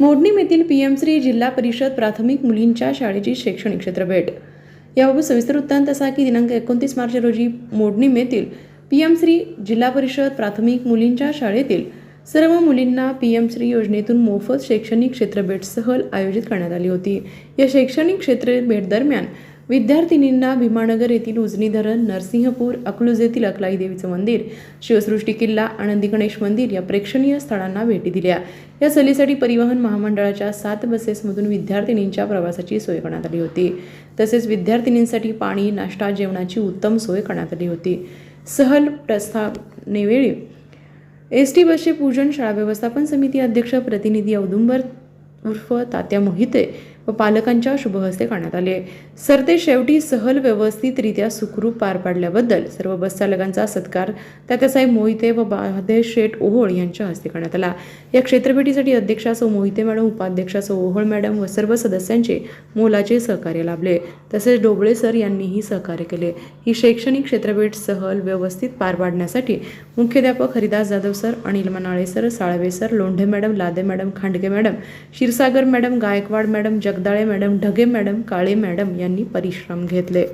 मोडणीम येथील P M Shri जिल्हा परिषद प्राथमिक मुलींच्या शाळेची शैक्षणिक क्षेत्रभेट याबाबत सविस्तर वृत्तांत असा की दिनांक एकोणतीस मार्च रोजी मोडणीम येथील पी एम श्री जिल्हा परिषद प्राथमिक मुलींच्या शाळेतील सर्व मुलींना पी एम श्री योजनेतून मोफत शैक्षणिक क्षेत्रभेट सहल आयोजित करण्यात आली होती. या शैक्षणिक क्षेत्रभेट दरम्यान विद्यार्थिनींना भीमानगर येथील उजनी धरण नरसिंहपूर अकलूज येथील अकलाई देवीचं मंदिर शिवसृष्टी किल्ला आनंदी गणेश मंदिर या प्रेक्षणीय स्थळांना भेटी दिल्या. या सहलीसाठी परिवहन महामंडळाच्या सात बसेसमधून विद्यार्थिनींच्या प्रवासाची सोय करण्यात आली होती. तसेच विद्यार्थिनींसाठी पाणी नाश्ता जेवणाची उत्तम सोय करण्यात आली होती. सहल प्रस्थानेवेळी एस टी बसचे पूजन शाळा व्यवस्थापन समिती अध्यक्ष प्रतिनिधी औदुंबर उर्फ तात्या मोहिते व पालकांच्या शुभहस्ते करण्यात आले सरते शेवटी सहल व्यवस्थितरित्या सुखरूप पार पाडल्याबद्दल सर्व बस चालकांचा सत्कार तात्यासाहेब मोहिते व बाधे शेठ ओहोळ यांच्या हस्ते करण्यात आला. या क्षेत्रभेटीसाठी अध्यक्षा सौ मोहिते मॅडम उपाध्यक्षा सौ ओहोळ मॅडम व सर्व सदस्यांचे मोलाचे सहकार्य लाभले. तसेच डोबळे सर यांनीही सहकार्य केले. ही शैक्षणिक क्षेत्रभेट सहल व्यवस्थित पार पाडण्यासाठी मुख्याध्यापक Haridas Jadhav sir Anil Manale sir Salve sir Londhe madam Lade madam Khandge madam Kshirsagar madam Gaikwad madam जग Jagdale madam Dhage madam Kale madam यांनी परिश्रम घेतले.